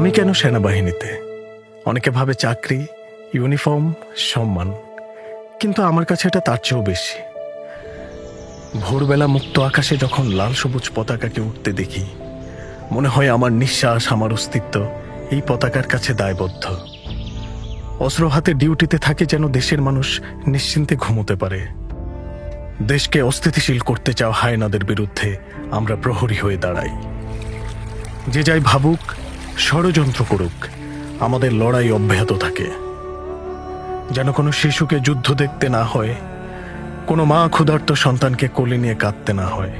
আমি কেন সেনাবাহিনীতে? অনেকে ভাবে চাকরি, ইউনিফর্ম, সম্মান। কিন্তু আমার কাছে এটা তার চেয়েও বেশি। ভোরবেলা মুক্ত আকাশে যখন লাল সবুজ পতাকাকে উঠতে দেখি, মনে হয় আমার নিঃশ্বাস, আমার অস্তিত্ব এই পতাকার কাছে দায়বদ্ধ। অস্ত্র হাতে ডিউটিতে থাকে যেন দেশের মানুষ নিশ্চিন্তে ঘুমোতে পারে। দেশকে অস্থিতিশীল করতে চাও হায়নাদের বিরুদ্ধে আমরা প্রহরী হয়ে দাঁড়াই। যে যাই ভাবুক ষড়যন্ত্র করুক। আমাদের লড়াই অব্যাহত থাকে। যেন কোনো শিশুকে যুদ্ধ দেখতে না হয়, কোনো মা ক্ষুধার্ত সন্তানকে কোলে নিয়ে কাঁদতে না হয়।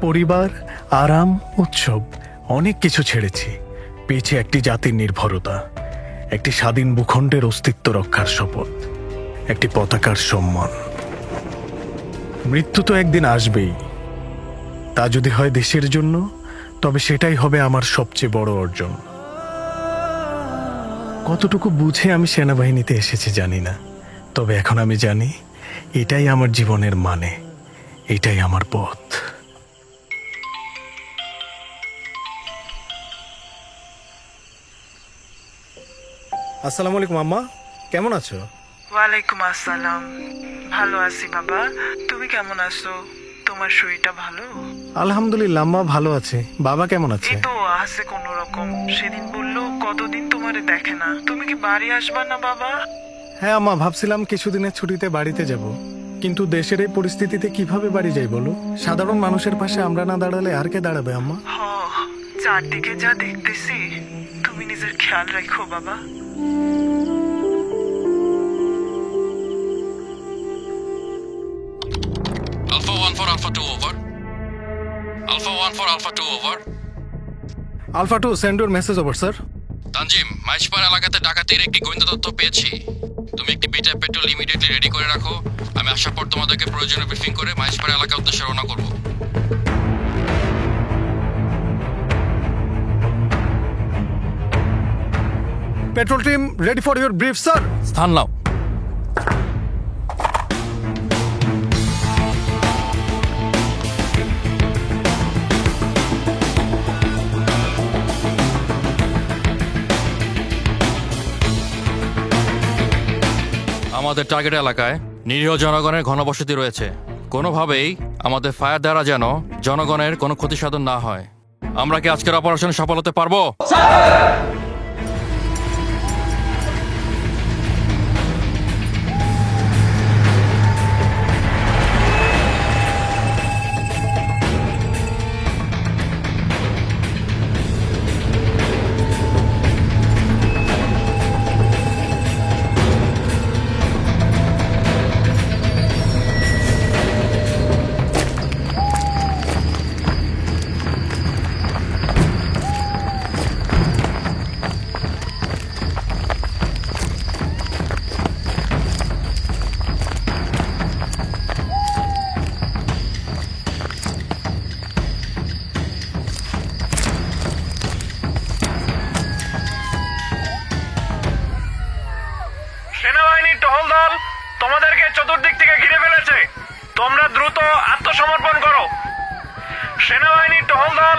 পরিবার, আরাম, উৎসব, অনেক কিছু ছেড়েছি। পেয়েছি একটি জাতির নির্ভরতা, একটি স্বাধীন ভূখণ্ডের অস্তিত্ব রক্ষার শপথ, একটি পতাকার সম্মান। মৃত্যু তো একদিন আসবেই। তা যদি হয় দেশের জন্য তবে সেটাই হবে আমার সবচেয়ে বড় অর্জন। কতটুকু বুঝে আমি সেনাবাহিনীতে এসেছি জানি না। তবে এখন আমি জানি, এটাই আমার জীবনের মানে এটাই আমার পথ। আসসালামু আলাইকুম, আম্মা। কেমন আছো? ওয়ালাইকুম আসসালাম। ভালো আছি, বাবা। তুমি কেমন আছো? তোমার শরীরটা ভালো? আলহামদুলিল্লাহ আম্মা ভালো আছে। বাবা কেমন আছে? এই তো আছে কোন রকম সেদিন বলল কতদিন তোমারে দেখে না। তুমি কি বাড়ি আসবা না বাবা? হ্যাঁ আম্মা ভাবছিলাম কিছুদিনের ছুটিতে বাড়িতে যাব। কিন্তু দেশের এই পরিস্থিতিতে কীভাবে বাড়ি যাই বলো? সাধারণ মানুষের পাশে আমরা না দাঁড়ালে আর কে দাঁড়াবে আম্মা? হ চারদিকে যা দেখতেছি তুমি নিজের খেয়াল রাখো বাবা। 1 for Alpha 2 over. Alpha two send message over sir Tanzim Maishpara এলাকাতে ডাকাতির একটি গোয়েন্দা তথ্য পেয়েছি। তুমি একটি বিটা পেট্রোল ইমিডিয়েটলি রেডি করে রাখো। আমি আসার পর তোমাদেরকে প্রয়োজনীয় ব্রিফিং করে মাইশপাড়া এলাকার উদ্দেশ্যে রওনা করব। Patrol team ready for your brief sir স্থান নাও। আমাদের টার্গেট এলাকায় নিরীহ জনগণের ঘনবসতি রয়েছে। কোনোভাবেই আমাদের ফায়ার দ্বারা যেন জনগণের কোনো ক্ষতিসাধন না হয়। আমরা কি আজকের অপারেশন সফল হতে পারব? সেনাবাহিনীর টহল দল তোমাদেরকে চতুর্দিক থেকে ঘিরে ফেলেছে। তোমরা দ্রুত আত্মসমর্পণ করো। সেনাবাহিনীর টহল দল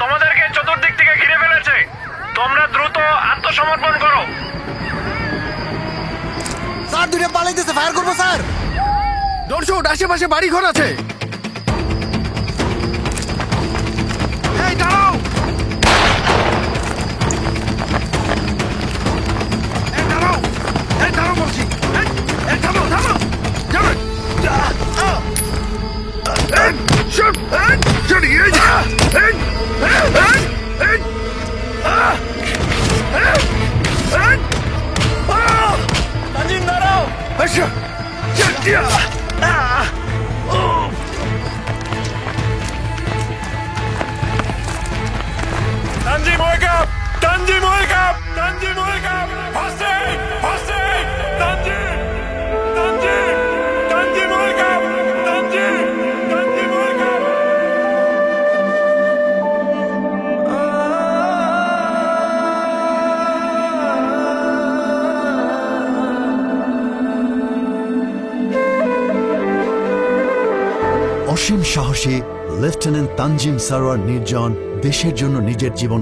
তোমাদেরকে চতুর্দিক থেকে ঘিরে ফেলেছে। তোমরা দ্রুত আত্মসমর্পণ করো। স্যার দুটো পালাইতেছে ফায়ার করব স্যার। দর্শক আশেপাশে বাড়ি ঘর আছে। অসীম সাহসী লেফটেন্যান্ট তানজিম সারোয়ার নির্জন দেশের জন্য নিজের জীবন